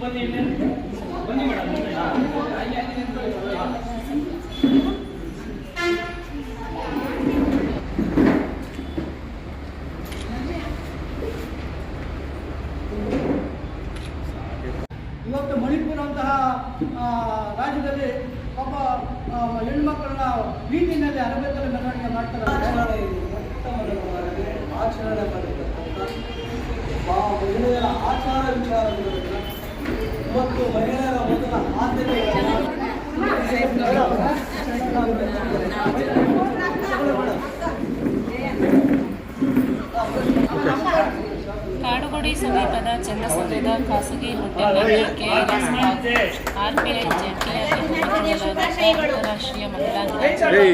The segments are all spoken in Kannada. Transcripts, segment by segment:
ಬನ್ನಿ ಮೇಡಮ್ ಇವತ್ತು ಮಣಿಪುರ ಅಂತಹ ರಾಜ್ಯದಲ್ಲಿ ಪಾಪ ಹೆಣ್ಮಕ್ಕಳನ್ನ ಬೀದಿನಲ್ಲಿ ಅರಬೇಕಲ್ಲಿ ಮೆರವಣಿಗೆ ಮಾಡ್ತಾರೆ. ಆಚರಣೆ ಮಾಡಿರ್ತಕ್ಕಂಥ ಆ ಮಹಿಳೆಯರ ಆಚಾರ ವಿಚಾರಗಳನ್ನು ಮತ್ತು ಮಹಿಳೆಯರ ಮೊದಲ ಕಾಡುಗೋಡಿ ಸಮೀಪದ ಚನ್ನಸಂದ್ರದ ಖಾಸಗಿ ಹೋಟೆಲ್ನಲ್ಲಿ ಆರ್ಪಿಐ ಅಂತಾರಾಷ್ಟ್ರೀಯ ಮಹಿಳಾ ದಿನಾಚರಣೆ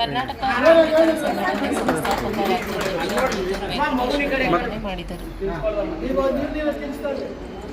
ಕರ್ನಾಟಕ ಸಂಘಟನೆ ಸಂಸ್ಥಾಪಕ ರಾಜ್ಯಾಧ್ಯಕ್ಷ ಉದ್ಘಾಟನೆ ಮಾಡಿದರು.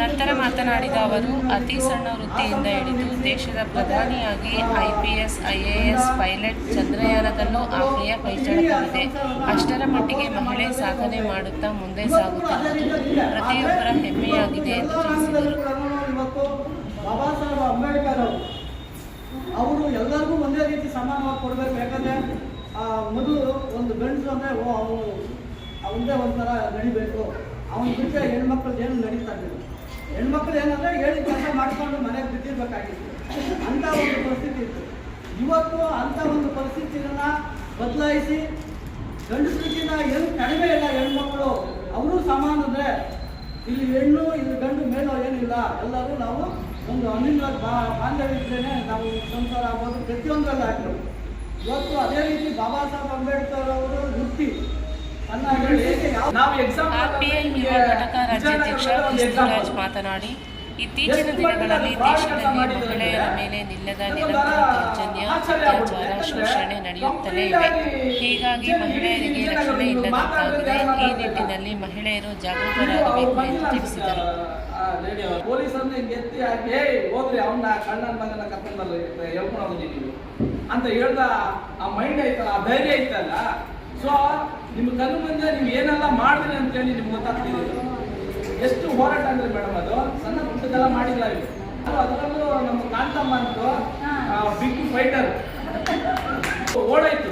ನಂತರ ಮಾತನಾಡಿದ ಅವರು, ಅತಿ ಸಣ್ಣ ವೃತ್ತಿಯಿಂದ ಹಿಡಿದು ದೇಶದ ಪ್ರಧಾನಿಯಾಗಿ ಐಪಿಎಸ್ ಐಎಎಸ್ ಪೈಲಟ್ ಚಂದ್ರಯಾನದಲ್ಲೂ ಆಕೆಯ ಕೈಚಳಕವಿದೆ. ಅಷ್ಟರ ಮಟ್ಟಿಗೆ ಮಹಿಳೆ ಸಾಧನೆ ಮಾಡುತ್ತಾ ಮುಂದೆ ಸಾಗುತ್ತಿರುವುದು ಪ್ರತಿಯೊಬ್ಬರ ಹೆಮ್ಮೆಯಾಗಿದೆ ಎಂದು ತಿಳಿಸಿದರು. ಬಾಬಾ ಸಾಹೇಬ್ ಅಂಬೇಡ್ಕರ್ ಅವರು ಎಲ್ಲರಿಗೂ ಒಂದೇ ರೀತಿ ಸಮಾನವಾಗಿ ಕೊಡಬೇಕು. ಯಾಕಂದ್ರೆ ಮೊದಲು ಒಂದು ಗಂಡಸು ಅಂದರೆ ಅವನದೇ ಒಂಥರ ನಡಿಬೇಕು. ಅವನ ಬಿಟ್ಟರೆ ಹೆಣ್ಮಕ್ಳದ್ದು ಏನು ನಡೀತಾ ಇರಲಿಲ್ಲ ಹೆಣ್ಮಕ್ಳು ಏನಂದರೆ ಹೇಳಿ ಕೆಲಸ ಮಾಡ್ಕೊಂಡು ಮನೆಗೆ ಬಿದ್ದಿರ್ಬೇಕಾಗಿತ್ತು ಅಂಥ ಒಂದು ಪರಿಸ್ಥಿತಿ ಇತ್ತು. ಇವತ್ತು ಅಂಥ ಒಂದು ಪರಿಸ್ಥಿತಿಯನ್ನು ಬದಲಾಯಿಸಿ ಗಂಡಸರಿಗಿಂತ ಏನು ಕಡಿಮೆ ಇಲ್ಲ ಹೆಣ್ಮಕ್ಳು, ಅವರು ಸಮಾನ ಅಂದರೆ ಇಲ್ಲಿ ಹೆಣ್ಣು, ಇಲ್ಲಿ ಗಂಡು, ಮೇಲೋ ಏನಿಲ್ಲ. ಎಲ್ಲರೂ ನಾವು ಒಂದು ಅನಿಲ ಬಾ ಇದ್ರೇನೆ ನಾವು ಸಂಸಾರ ಆಗ್ಬೋದು ಪ್ರತಿಯೊಂದರಲ್ಲಿ ಆಗ್ಬೋದು ಇವತ್ತು ಅದೇ ರೀತಿ ಬಾಬಾ ಸಾಹೇಬ್ ಅಂಬೇಡ್ಕರ್ ಅವರು ವೃತ್ತಿ ರಾಜ್ಯಾಧ್ಯಕ್ಷ ಕೃಷ್ಣರಾಜ್ ಮಾತನಾಡಿ ಇತ್ತೀಚಿನ ದಿನಗಳಲ್ಲಿ ದೇಶದಲ್ಲಿ ಮಹಿಳೆಯರ ಮೇಲೆ ನಿಲ್ಲದ ನಿರಂತರ ದೌರ್ಜನ್ಯ ಅತ್ಯಾಚಾರ ಶೋಷಣೆ ನಡೆಯುತ್ತಲೇ ಇವೆ ಹೀಗಾಗಿ ಮಹಿಳೆಯರಿಗೆ ರಕ್ಷಣೆ ಇಲ್ಲದಂತಾಗಿದೆ. ಈ ನಿಟ್ಟಿನಲ್ಲಿ ಮಹಿಳೆಯರು ಜಾಗೃತರಾಗಬೇಕು ಎಂದು ತಿಳಿಸಿದರು ಪೊಲೀಸರನ್ನ ಹಿಂಗೆ ಎತ್ತಿ ಹಾಕಿ ಏ ಹೋದ್ರಿ ಅವನ್ನ ಕಣ್ಣನ ಮಗನ ಕರ್ಕೊಂಡಲ್ಲ ಹೇಳ್ಕೊಂಡು ಹೋಗಿ ನೀವು ಅಂತ ಹೇಳ್ದ ಆ ಮೈಂಡ್ ಐತಲ್ಲ ಆ ಧೈರ್ಯ ಐತಲ್ಲ. ಸೊ ನಿಮ್ಮ ಕಣ್ಣು ಮುಂದೆ ನೀವು ಏನೆಲ್ಲ ಮಾಡಿದ್ರಿ ಅಂತೇಳಿ ನಿಮ್ಗೆ ಗೊತ್ತಾಗ್ತಿದೆ ಎಷ್ಟು ಹೋರಾಟ ಅಂದ್ರೆ ಮೇಡಮ್ ಅದು? ಸಣ್ಣ ಪುಟ್ಟದೆಲ್ಲ ಮಾಡಿಲ್ಲ ಇಲ್ಲಿ ಅದರಲ್ಲೂ ನಮ್ಮ ಕಾಂತಮ್ಮ ಅಂತ ಬಿಗ್ ಫೈಟರ್. ಓಡಾಯ್ತು.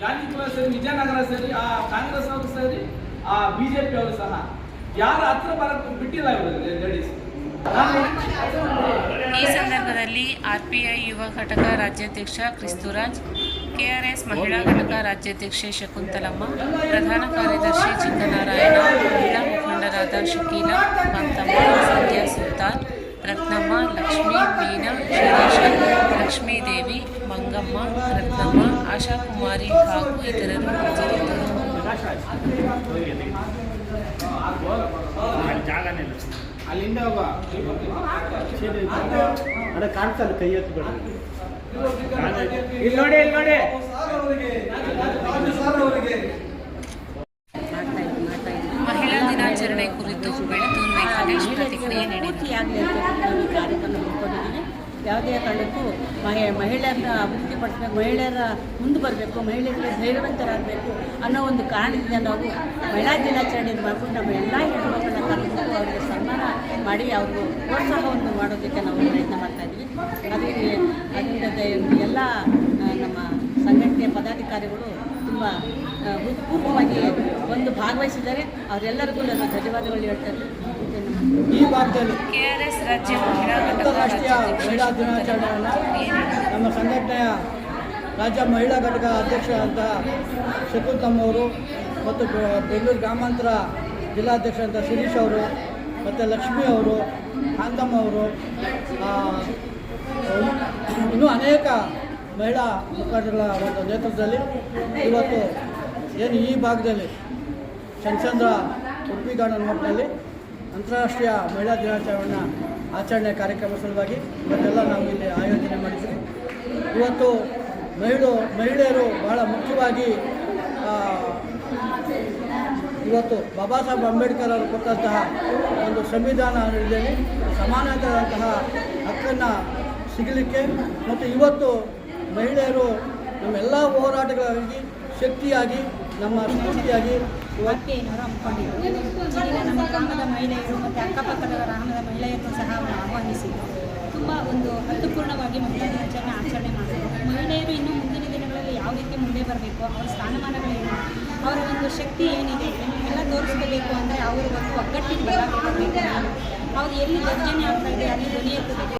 ಗಾಂಧಿಪುರ ಸೇರಿ ವಿಜಯನಗರ ಸೇರಿ ಆ ಕಾಂಗ್ರೆಸ್ ಅವರು ಸೇರಿ ಆ ಬಿಜೆಪಿ ಅವರು ಸಹ. ಯಾರ ಹತ್ರ ಬರಕ್ಕೆ ಬಿಟ್ಟಿಲ್ಲ ಇವರು ಲೇಡೀಸ್ ಈ ಸಂದರ್ಭದಲ್ಲಿ ಆರ್ಪಿಐ ಯುವ ಘಟಕ ರಾಜ್ಯಾಧ್ಯಕ್ಷ ಕ್ರಿಸ್ತುರಾಜ್ ಕೆಆರ್ಎಸ್ ಮಹಿಳಾ ಘಟಕ ರಾಜ್ಯಾಧ್ಯಕ್ಷೆ ಶಕುಂತಲಮ್ಮ ಪ್ರಧಾನ ಕಾರ್ಯದರ್ಶಿ ಚಿಕ್ಕನಾರಾಯಣ ಮಹಿಳಾ ಮುಖಂಡರಾದ ಶಕೀಲಾ ಕಾಂತಮ್ಮ ಸಂಧ್ಯಾ ಸುಲ್ತಾನ್ ರತ್ನಮ್ಮ ಲಕ್ಷ್ಮಿ ಮೀನಾ ಶಿರೀಷ ಲಕ್ಷ್ಮೀದೇವಿ ಮಂಗಮ್ಮ ರತ್ನಮ್ಮ ಆಶಾಕುಮಾರಿ ಹಾಗೂ ಇತರರು ಹಾಜರಿದ್ದರು ಅಲ್ಲಿಂದ ಅದ ಕಾಣಿಸಲ್ಲ ಕೈ ಎತ್ತಬೇಡ ಇಲ್ಲಿ ನೋಡಿ ಇಲ್ಲಿ ನೋಡಿ. ಮಹಿಳಾ ದಿನಾಚರಣೆ ಕುರಿತು ಬೆಳತೂರು ವೆಂಕಟೇಶ್ ಪ್ರತಿಕ್ರಿಯೆ ಕಾರ್ಯಕ್ರಮ ಯಾವುದೇ ಕಾರಣಕ್ಕೂ ಮಹಿ ಮಹಿಳೆಯರನ್ನ ಅಭಿವೃದ್ಧಿಪಡಿಸಬೇಕು ಮಹಿಳೆಯರ ಮುಂದೆ ಬರಬೇಕು ಮಹಿಳೆಯರಿಗೆ ಧೈರ್ಯವಂತರಾಗಬೇಕು ಅನ್ನೋ ಒಂದು ಕಾರಣದಿಂದ ನಾವು ಮಹಿಳಾ ದಿನಾಚರಣೆ ಮಾಡಿಕೊಂಡು ನಮ್ಮ ಎಲ್ಲ ಹೆಣ್ಣುಮಕ್ಕಳನ್ನ ಕರೆದುಕೊಂಡು ಅವರಿಗೆ ಮಾಡಿ ಅವರು ಪ್ರೋತ್ಸಾಹವನ್ನು ಮಾಡೋದಕ್ಕೆ ನಾವು ಪ್ರಯತ್ನ ಮಾಡ್ತಾ ಇದ್ವಿ ಅದಕ್ಕೆ ಅದರಿಂದ ಎಲ್ಲ ನಮ್ಮ ಸಂಘಟನೆಯ ಪದಾಧಿಕಾರಿಗಳು ತುಂಬ ಹೃತ್ಪೂರ್ವವಾಗಿ ಒಂದು ಭಾಗವಹಿಸಿದ್ದಾರೆ. ಅವರೆಲ್ಲರಿಗೂ ನಾನು ಧನ್ಯವಾದಗಳು ಹೇಳ್ತಾರೆ ಈ ಭಾಗದಲ್ಲಿ ಕೆಆರ್ಎಸ್ ರಾಜ್ಯ ಅಂತಾರಾಷ್ಟ್ರೀಯ ಮಹಿಳಾ ದಿನಾಚರಣೆಯನ್ನು ನಮ್ಮ ಸಂಘಟನೆಯ ರಾಜ್ಯ ಮಹಿಳಾ ಘಟಕ ಅಧ್ಯಕ್ಷರಾದಂಥ ಶಕುಂತಮ್ಮ ಅವರು ಮತ್ತು ಬೆಂಗಳೂರು ಗ್ರಾಮಾಂತರ ಅಂತ ಶಿರೀಶ್ ಅವರು ಮತ್ತು ಲಕ್ಷ್ಮಿ ಅವರು, ಕಾಂತಮ್ಮ ಅವರು ಇನ್ನೂ ಅನೇಕ ಮಹಿಳಾ ಮುಖಂಡಗಳ ಒಂದು ನೇತೃತ್ವದಲ್ಲಿ ಇವತ್ತು ಏನು ಈ ಭಾಗದಲ್ಲಿ ಶಂಚಂದ್ರ ಉಡುಪಿ ಗಾರ್ಡನ್ ಮಠದಲ್ಲಿ ಅಂತಾರಾಷ್ಟ್ರೀಯ ಮಹಿಳಾ ದಿನಾಚರಣೆಯನ್ನು ಆಚರಣೆ ಕಾರ್ಯಕ್ರಮ ಸಲುವಾಗಿ ಇವತ್ತೆಲ್ಲ ನಾವು ಇಲ್ಲಿ ಆಯೋಜನೆ ಮಾಡಿದ್ವಿ ಇವತ್ತು ಮಹಿಳೆ ಮಹಿಳೆಯರು ಬಹಳ ಮುಖ್ಯವಾಗಿ ಇವತ್ತು ಬಾಬಾ ಸಾಹೇಬ್ ಅಂಬೇಡ್ಕರ್ ಅವರು ಕೊಟ್ಟಂತಹ ಒಂದು ಸಂವಿಧಾನ ಇದ್ದೇನೆ. ಸಮಾನತೆಯಾದಂತಹ ಹಕ್ಕನ್ನು ಸಿಗಲಿಕ್ಕೆ ಮತ್ತು ಇವತ್ತು ಮಹಿಳೆಯರು ನಮ್ಮೆಲ್ಲ ಹೋರಾಟಗಳಲ್ಲಿ ಶಕ್ತಿಯಾಗಿ, ನಮ್ಮ ಸ್ಫೂರ್ತಿಯಾಗಿ ವಾರ್ತೆಯನ್ನು ಹಮ್ಮಿಕೊಂಡಿದ್ದರು ಇಲ್ಲಿನ ನಮ್ಮ ಗ್ರಾಮದ ಮಹಿಳೆಯರು ಮತ್ತು ಅಕ್ಕಪಕ್ಕದ ಗ್ರಾಮದ ಮಹಿಳೆಯರನ್ನು ಸಹ ಅವರು ತುಂಬ ಒಂದು ಅರ್ಥಪೂರ್ಣವಾಗಿ ಮಹಿಳಾ ದಿನಾಚರಣೆ ಆಚರಣೆ ಮಾಡಿದರು. ಮಹಿಳೆಯರು ಇನ್ನು ಮುಂದಿನ ದಿನಗಳಲ್ಲಿ ಯಾವ ರೀತಿ ಮುಂದೆ ಬರಬೇಕು, ಅವರ ಸ್ಥಾನಮಾನಗಳೇನು ಅವರ ಒಂದು ಶಕ್ತಿ ಏನಿದೆ, ಎಲ್ಲ ತೋರಿಸ್ಕೋಬೇಕು ಅಂದರೆ ಅವರು ಒಂದು ಒಗ್ಗಟ್ಟಿನ ಬಲ ಅವ್ರು ಎಲ್ಲಿ ದೌರ್ಜನ್ಯ ಆಗ್ತಾ ಇದೆ, ಅಲ್ಲಿ ಧ್ವನಿ ಎತ್ತಬೇಕು